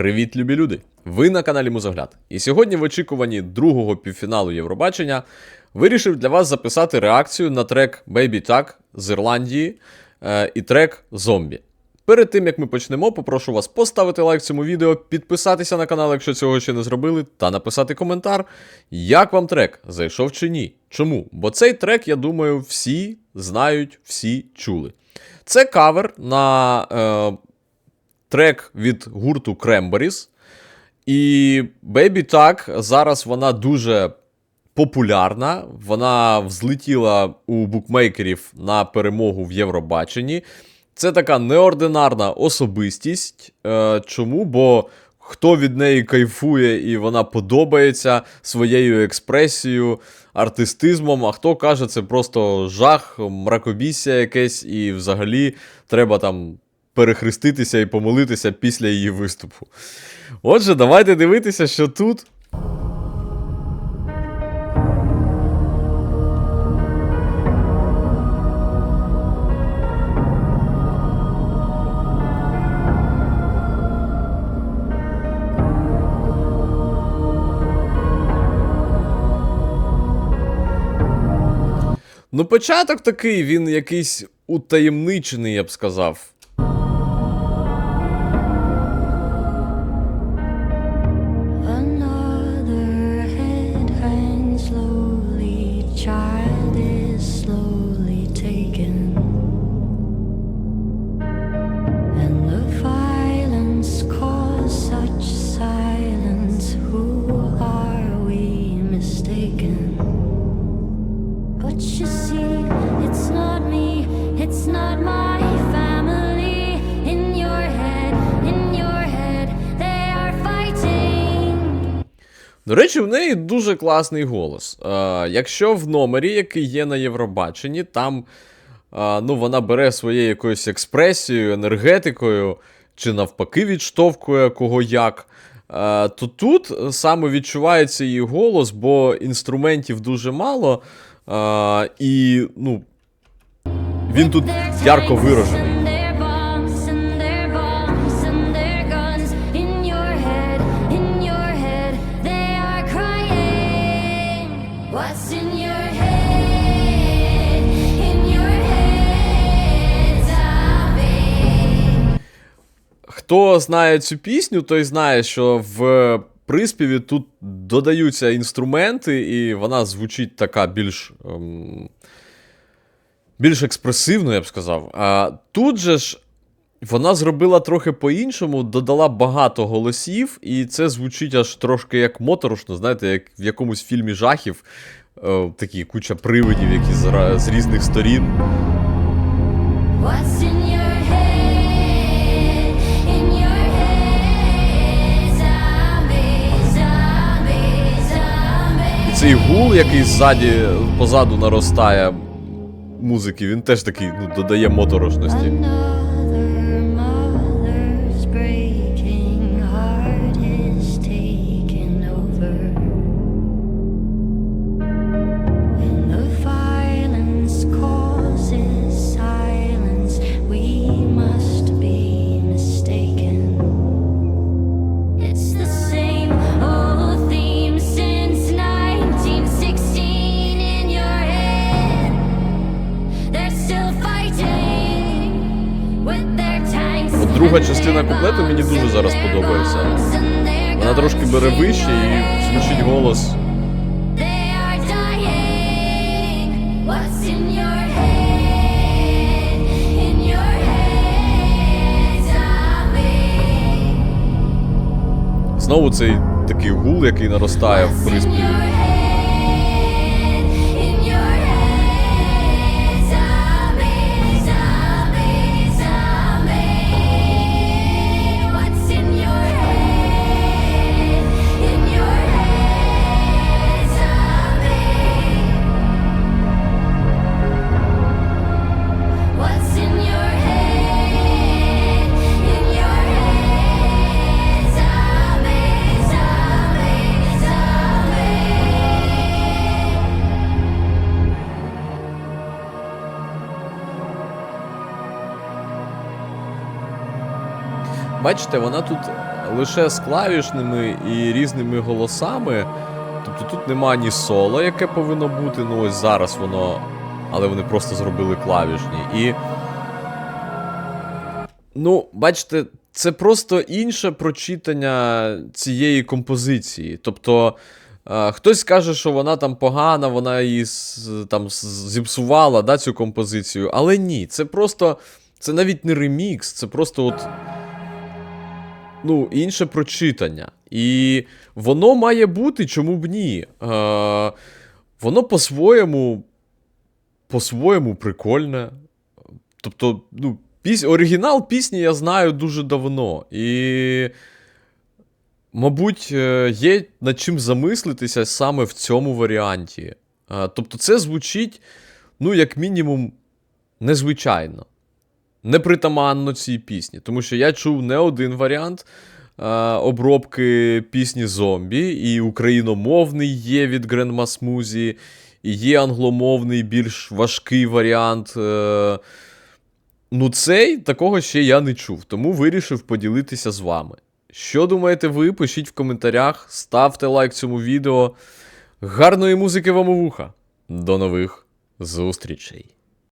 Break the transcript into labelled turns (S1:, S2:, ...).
S1: Привіт, любі люди! Ви на каналі Музогляд. І сьогодні, в очікуванні другого півфіналу Євробачення, вирішив для вас записати реакцію на трек Baby Tag з Ірландії е, і трек Зомбі. Перед тим як ми почнемо, попрошу вас поставити лайк цьому відео, підписатися на канал, якщо цього ще не зробили, та написати коментар, як вам трек, зайшов чи ні. Чому? Бо цей трек, я думаю, всі знають, всі чули. Це кавер на е, трек від гурту Cranberries. І Baby Tag зараз вона дуже популярна. Вона взлетіла у букмейкерів на перемогу в Євробаченні. Це така неординарна особистість. Е, чому? Бо хто від неї кайфує і вона подобається своєю експресією, артистизмом, а хто каже, це просто жах, мракобісся якесь, і взагалі треба там перехреститися і помолитися після її виступу. Отже, давайте дивитися, що тут. Ну, початок такий, він якийсь утаємничений, я б сказав. До речі, в неї дуже класний голос. Е, якщо в номері, який є на Євробаченні, там е, ну, вона бере своєю якоюсь експресією, енергетикою, чи навпаки відштовхує кого як. е, То тут саме відчувається її голос, бо інструментів дуже мало. е, І ну, він тут ярко виражений. Хто знає цю пісню, той знає, що в приспіві тут додаються інструменти, і вона звучить така більш. Ем, більш експресивно, я б сказав. А тут же ж вона зробила трохи по-іншому, додала багато голосів, і це звучить аж трошки як моторошно, знаєте, як в якомусь фільмі жахів. Е, такі куча привидів, які з, з різних сторін.
S2: What's in your head? In your head, zombie, zombie, zombie.
S1: І цей гул, який ззаді, позаду наростає музики, він теж такий ну, додає моторошності. Друга частина куплету мені дуже зараз подобається. Вона трошки бере вище і звучить голос. Знову цей такий гул, який наростає в приспіві. Бачите, вона тут лише з клавішними і різними голосами. Тобто тут нема ні соло, яке повинно бути. Ну ось зараз воно. Але вони просто зробили клавішні. І. Ну, бачите, це просто інше прочитання цієї композиції. Тобто. е, Хтось скаже, що вона там погана, вона її там зіпсувала да, цю композицію. Але ні, це просто. Це навіть не ремікс, це просто от. Ну, інше прочитання. І воно має бути, чому б ні. Е, воно по-своєму. По-своєму прикольне. Тобто, ну, піс... оригінал пісні я знаю дуже давно. І. Мабуть, е, є над чим замислитися саме в цьому варіанті. Е, Тобто, це звучить, ну, як мінімум, незвичайно. Непритаманно цій пісні. Тому що я чув не один варіант обробки пісні зомбі, і україномовний є від Smoothie, і є англомовний, більш важкий варіант. Е, Ну, цей такого ще я не чув, тому вирішив поділитися з вами. Що думаєте ви? Пишіть в коментарях, ставте лайк цьому відео. Гарної музики вам у вуха. До нових зустрічей!